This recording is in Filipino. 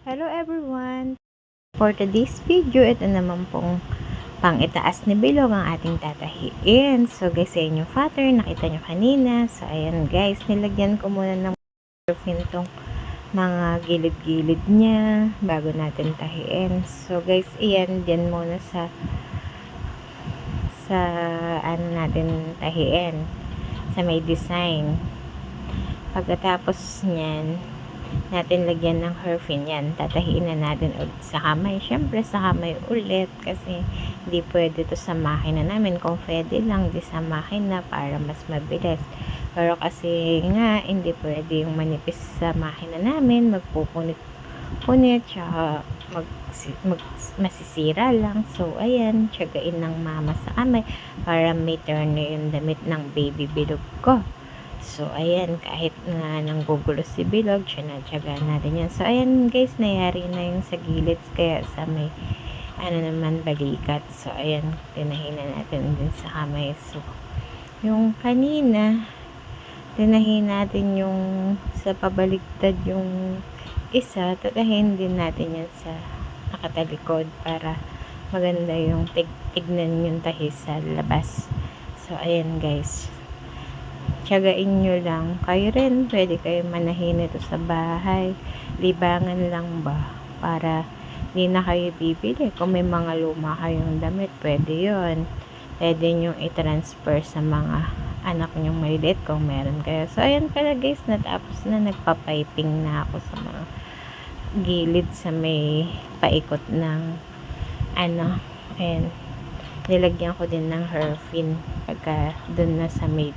Hello everyone! For today's video, ito naman pong pang itaas ni Bilog ang ating tatahiin. So guys, sa inyong father, nakita nyo kanina. So ayan guys, nilagyan ko muna ng perfume tong mga gilid-gilid niya bago natin tahiin. So guys, iyan din muna sa sa ano natin tahiin sa may design. Pagkatapos niyan, natin lagyan ng herfin yan. Tatahiin na natin ulit sa kamay. Siyempre sa kamay ulit kasi hindi pwede to sa makina namin. Kung pwede lang, di sa makina para mas mabilis. Pero kasi nga, hindi pwede yung manipis sa makina namin. Magpupunit-punit, tsaka mag, mag, masisira lang. So, ayan, tiyagain ng mama sa kamay para may turn yung damit ng baby bilog ko. So, ayan, kahit na nanggugulo si Bilog, tsinatsaga natin yan. So, ayan guys, nayari na yung sa gilid, kaya sa may, ano naman, balikat. So, ayan, tinahin na natin din sa kamay. So, yung kanina, tinahin natin yung sa pabaliktad yung isa, tatahin din natin yan sa nakatalikod para maganda yung tig tignan yung tahi sa labas. So, ayan guys tiyagain nyo lang. Kayo rin, pwede kayo manahin ito sa bahay. Libangan lang ba? Para hindi na kayo bibili. Kung may mga luma kayong damit, pwede yon Pwede nyo i-transfer sa mga anak nyong maliit kung meron kayo. So, ayan pala guys, natapos na nagpapiping na ako sa mga gilid sa may paikot ng ano, ayan nilagyan ko din ng herfin pagka dun na sa may